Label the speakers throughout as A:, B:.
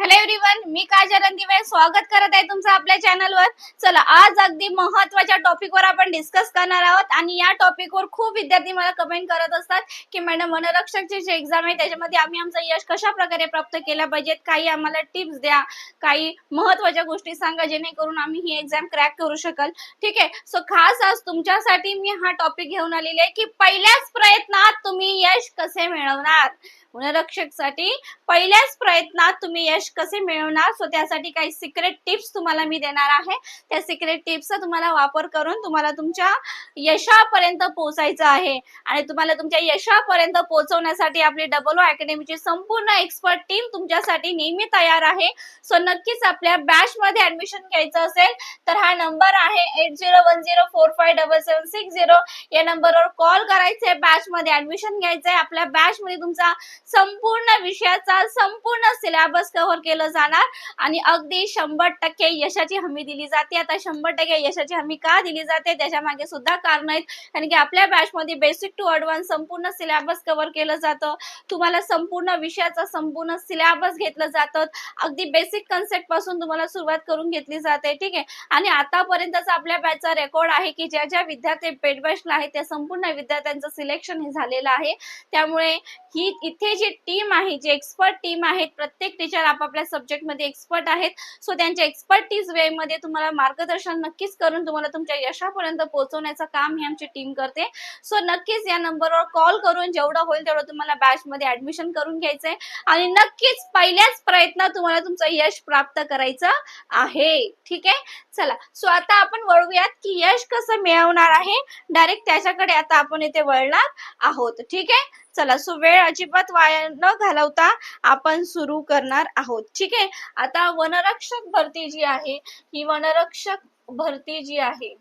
A: Hello everyone मी काजल रणदिवे. स्वागत करत आहे तुमचं आपल्या चॅनलवर चला आज अगदी महत्त्वाच्या टॉपिकवर आपण डिस्कस करणार आहोत. आणि या टॉपिकवर खूप विद्यार्थी मला कमेंट करत असतात की मॅडम वनरक्षकची जी एक्झाम आहे त्याच्यामध्ये आम्ही आमचं यश कशा प्रकारे प्राप्त केलं पाहिजेत? काही आम्हाला टिप्स द्या. काही महत्त्वाच्या गोष्टी सांगा जेणेकरून आम्ही ही एक्झाम क्रॅक करू शकल. ठीक आहे? सो खास आज तुमच्यासाठी मी हा टॉपिक घेऊन आलेली आहे की पहिल्याच प्रयत्नात तुम्ही यश कसे मिळवणार? गुणरक्षकसाठी पहिल्याच प्रयत्नात तुम्ही यश कसे मिळवणार? सो त्यासाठी काही सिक्रेट टिप्स तुम्हाला मी देणार आहे. त्या सिक्रेट टिप्सचा तुम्हाला वापर करून तुम्हाला तुमच्या यशापर्यंत पोहोचायचं आहे. आणि तुम्हाला तुमच्या यशापर्यंत पोहोचवण्यासाठी आपली डबल अकॅडमीची संपूर्ण एक्सपर्ट टीम तुमच्यासाठी नेहमी तयार आहे. सो नक्कीच आपल्या बॅच मध्ये ऍडमिशन घ्यायचं असेल तर हा नंबर आहे eight zero one zero four five double seven six zero या नंबरवर कॉल करायचे बॅच मध्ये ऍडमिशन घ्यायचंय. आपल्या बॅच मध्ये तुमचा संपूर्ण विषयाचा संपूर्ण सिलेबस कव्हर केलं जाणार. आणि अगदी शंभर टक्के यशाची हमी दिली जाते. आता शंभर टक्के यशाची हमी का दिली जाते? त्याच्यामागे सुद्धा कारण आहेत. कारण की आपल्या बॅचमध्ये बेसिक टू ऍडव्हान्स संपूर्ण सिलेबस कव्हर केलं जातं. तुम्हाला संपूर्ण विषयाचा संपूर्ण सिलेबस घेतलं जातं. अगदी बेसिक कन्सेप्टपासून तुम्हाला सुरुवात करून घेतली जाते. ठीक आहे? आणि आतापर्यंतचा आपल्या बॅचचा रेकॉर्ड आहे की ज्या ज्या विद्यार्थी पेड बॅचला आहेत त्या संपूर्ण विद्यार्थ्यांचं सिलेक्शन हे झालेलं आहे. त्यामुळे ही इथे जी टीम आहे जी एक्सपर्ट टीम आहेत प्रत्येक टीचर आपापल्या सब्जेक्टमध्ये एक्सपर्ट आहेत. सो त्यांच्या एक्सपर्टीज वे मध्ये तुम्हाला मार्गदर्शन नक्कीच करून तुम्हाला तुमच्या यशापर्यंत पोहोचवण्याचं काम ही आमची टीम करते. सो नक्कीच या नंबरवर कॉल करून जेवढं होईल तेवढं तुम्हाला बॅच मध्ये ऍडमिशन करून घ्यायचंय. आणि नक्कीच पहिल्याच प्रयत्नात तुम्हाला तुमचं यश प्राप्त करायचं आहे. ठीक आहे? चला. सो आता आपण वळूयात की यश कसं मिळवणार आहे. डायरेक्ट त्याच्याकडे आता आपण इथे वळणार आहोत. ठीक आहे? चला सो वेळ अजिबात वाया न घालवता आपण सुरू करणार आहोत. ठीक आहे? आता वनरक्षक भरती जी आहे ही वनरक्षक भरती जी आहे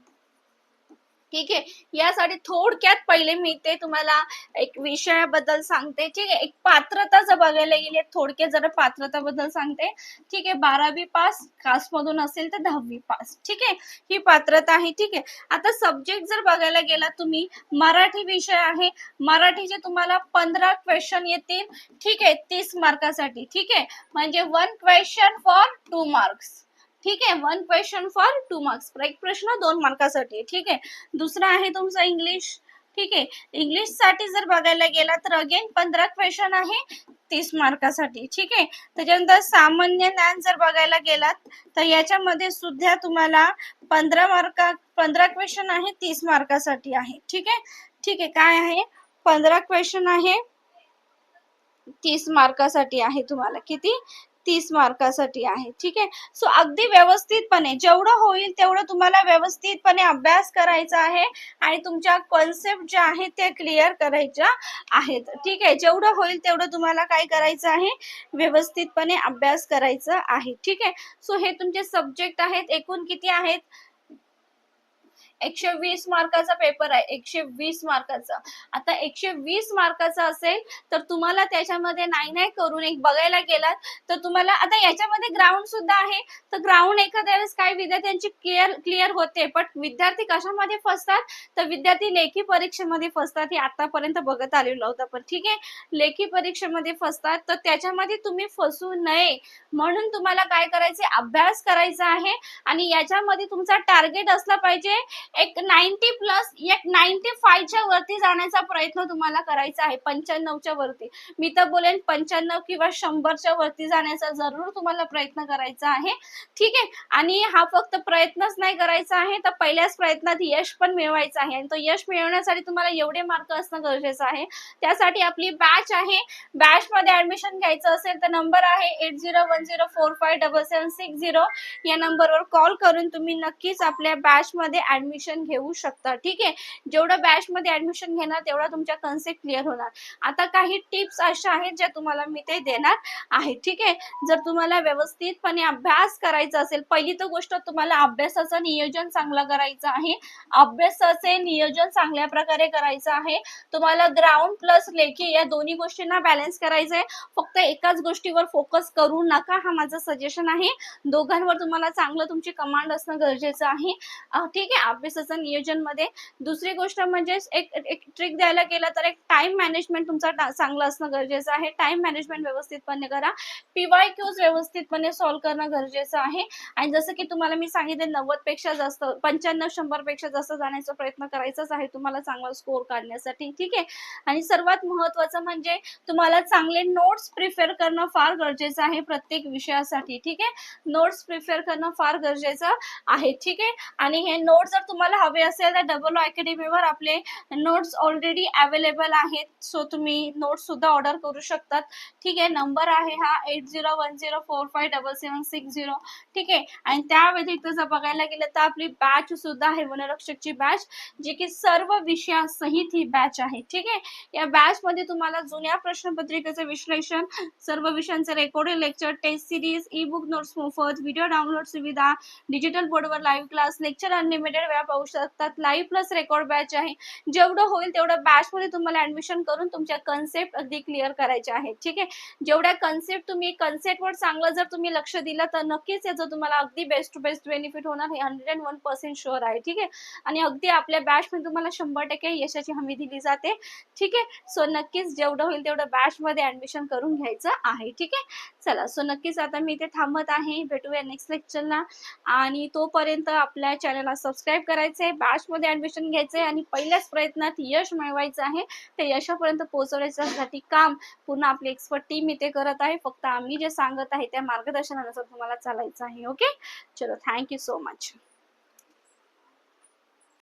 A: ठीक आहे? यासाठी थोडक्यात पहिले मी ते तुम्हाला एक विषयाबद्दल सांगते. ठीक आहे? एक पात्रता जर बघायला गेली थोडक्यात जरा पात्रता बद्दल सांगते. ठीक आहे? बारावी पास कास्ट मधून असेल तर दहावी पास. ठीक आहे? ही पात्रता आहे. ठीक आहे? आता सब्जेक्ट जर बघायला गेला तुम्ही मराठी विषय आहे. मराठीचे तुम्हाला पंधरा क्वेश्चन येतील. ठीक आहे? तीस मार्कासाठी ठीक आहे? म्हणजे one question for two marks ठीक आहे one question for two marks एक प्रश्न दोन मार्कासाठी ठीक आहे? दुसरा आहे तुमचं इंग्लिश ठीक आहे? इंग्लिशसाठी जर बघायला गेला तर अगेन पंधरा क्वेश्चन आहे तीस मार्कासाठी. ठीक आहे? त्याच्यानंतर सामान्य ज्ञान जर बघायला गेलात तर याच्यामध्ये सुद्धा तुम्हाला पंधरा मार्का पंधरा क्वेश्चन आहे तीस मार्कासाठी आहे. ठीक आहे? ठीक आहे. काय आहे? पंधरा क्वेश्चन आहे तीस मार्कासाठी आहे तुम्हाला. किती? तीस मार्कासाठी आहे. ठीक आहे? सो अगदी व्यवस्थितपणे जेवढं होईल तेवढं तुम्हाला व्यवस्थितपणे अभ्यास करायचा आहे आणि तुमच्या कॉन्सेप्ट ज्या आहेत त्या क्लिअर करायच्या आहेत. ठीक आहे? जेवढं होईल तेवढं तुम्हाला काय करायचं आहे? व्यवस्थितपणे अभ्यास करायचा आहे. ठीक आहे? सो हे तुमचे सब्जेक्ट आहेत. एकूण किती आहेत? एकशे वीस मार्काचा पेपर आहे. एकशे वीस मार्काचा. आता एकशे वीस मार्काचा असेल तर तुम्हाला त्याच्यामध्ये नाही नाही करून एक बघायला गेलात तर तुम्हाला आता याच्यामध्ये ग्राउंड सुद्धा आहे. तर ग्राउंड एखाद्या वेळेस काही विद्यार्थ्यांची क्लिअर क्लिअर होते पण विद्यार्थी कशामध्ये फसतात? तर विद्यार्थी लेखी परीक्षेमध्ये फसतात. हे आतापर्यंत बघत आलेलं होतं पण ठीक आहे? लेखी परीक्षेमध्ये फसतात तर त्याच्यामध्ये तुम्ही फसू नये. म्हणून तुम्हाला काय करायचे अभ्यास करायचा आहे. आणि याच्यामध्ये तुमचा टार्गेट असला पाहिजे एक नाईन्टी प्लस एक नाईन्टी फायच्या वरती जाण्याचा प्रयत्न तुम्हाला करायचा आहे पंच्याण्णवच्या वरती. मी तर बोलेन पंच्याण्णव किंवा शंभरच्या वरती जाण्याचा जरूर तुम्हाला प्रयत्न करायचा आहे. ठीक आहे? आणि हा फक्त प्रयत्नच नाही करायचा आहे तर पहिल्याच प्रयत्नात यश पण मिळवायचं आहे. आणि तो यश मिळवण्यासाठी तुम्हाला एवढे मार्क असणं गरजेचं आहे. त्यासाठी आपली बॅच आहे. बॅचमध्ये ऍडमिशन घ्यायचं असेल तर नंबर आहे eight zero one zero four five double seven six zero. या नंबरवर कॉल करून तुम्ही नक्कीच आपल्या बॅच मध्ये ऍडमिशन घेऊ शकता. ठीक आहे? जेवढं बॅच मध्ये ऍडमिशन घेणार तेवढा तुमच्या कन्सेप्ट क्लिअर होणार. आता काही टिप्स अशा आहेत ज्या तुम्हाला मी ते देणार आहे. ठीक आहे? जर तुम्हाला व्यवस्थितपणे अभ्यास करायचा असेल पहिली तर गोष्ट तुम्हाला अभ्यासाचं नियोजन चांगलं करायचं आहे. अभ्यासाचे नियोजन चांगल्या प्रकारे करायचं आहे. तुम्हाला ग्राउंड प्लस लेखी या दोन्ही गोष्टींना बॅलन्स करायचं आहे फक्त एकाच गोष्टीवर फोकस करू नका हा माझा सजेशन आहे. दोघांवर तुम्हाला चांगलं तुमची कमांड असणं गरजेचं आहे. ठीक आहे? अभ्यासाचं नियोजनमध्ये. दुसरी गोष्ट म्हणजे एक एक ट्रिक द्यायला गेलं तर एक टाइम मॅनेजमेंट तुमचा चांगलं असणं गरजेचं आहे. टाइम मॅनेजमेंट व्यवस्थितपणे करा. पीवाय क्यूज व्यवस्थितपणे सॉल्व्ह करणं गरजेचं आहे. आणि जसं की तुम्हाला मी सांगितले नव्वदपेक्षा जास्त पंच्याण्णव शंभरपेक्षा जास्त जाण्याचा प्रयत्न करायचाच आहे. तुम्हाला चांगला स्कोर काढण्यासाठी ठीक आहे? आणि सर्वात महत्वाचं म्हणजे तुम्हाला चांगले नोट्स प्रिफेअर करणं फार गरजेचं आहे प्रत्येक विषयासाठी ठीक आहे? नोट्स प्रिफेअर करणं फार गरजेचं आहे ठीक आहे? आणि हे नोट्स जर तुम्हाला हवे असेल तर डबल अकॅडमीवर आपले नोट्स ऑलरेडी अवेलेबल आहेत. सो तुम्ही नोट्स सुद्धा ऑर्डर करू शकतात. ठीक आहे नंबर आहे हा eight zero one zero four five double seven six zero ठीक आहे आणि त्या व्यतिरिक्त जर बघायला गेलं तर आपली बॅच सुद्धा आहे वनरक्षकची बॅच जी की सर्व विषयासहित ही बॅच आहे. ठीक आहे या बॅच मध्ये तुम्हाला जुन्या प्रश्नपत्रिकेचं विश्लेषण सर्व विषयांचे recording lecture test series e book notes मोफत व्हिडिओ डाउनलोड सुविधा डिजिटल बोर्डवर लाईव्ह क्लास लेक्चर अनलिमिटेड वेळा पाहू शकतात. लाईव्ह प्लस रेकॉर्ड बॅच आहे. जेवढं होईल तेवढं बॅच मध्ये तुम्हाला ऍडमिशन करून तुमच्या कन्सेप्ट अगदी क्लिअर करायच्या आहेत. ठीक आहे? जेवढ्या कन्सेप्ट तुम्ही कन्सेप्टवर चांगलं जर तुम्ही लक्ष दिलं तर नक्कीच याचं तुम्हाला अगदी बेस्ट टू बेस्ट बेनिफिट होणार. हे hundred and one percent sure आहे. ठीक आहे? आणि अगदी आपल्या बॅच मध्ये तुम्हाला शंभर टक्के यशाची हमी दिली जाते. ठीक आहे? सो नक्कीच जेवढं होईल तेवढं बॅच मध्ये ऍडमिशन करून घ्यायचं आहे. ठीक आहे? चला सो नक्कीच आता मी इथे थांबत आहे. भेटूया नेक्स्ट लेक्चरला आणि तोपर्यंत आपल्या चॅनलला सबस्क्राईब करायचंय बॅच मध्ये ऍडमिशन घ्यायचंय आणि पहिल्याच प्रयत्नात यश मिळवायचं आहे. ते यशापर्यंत पोहोचवण्यासाठी काम पूर्ण आपली एक्सपर्ट टीम इथे करत आहे. फक्त आम्ही जे सांगत आहे त्या मार्गदर्शनानुसार तुम्हाला चालायचं आहे ओके चलो थँक्यू सो मच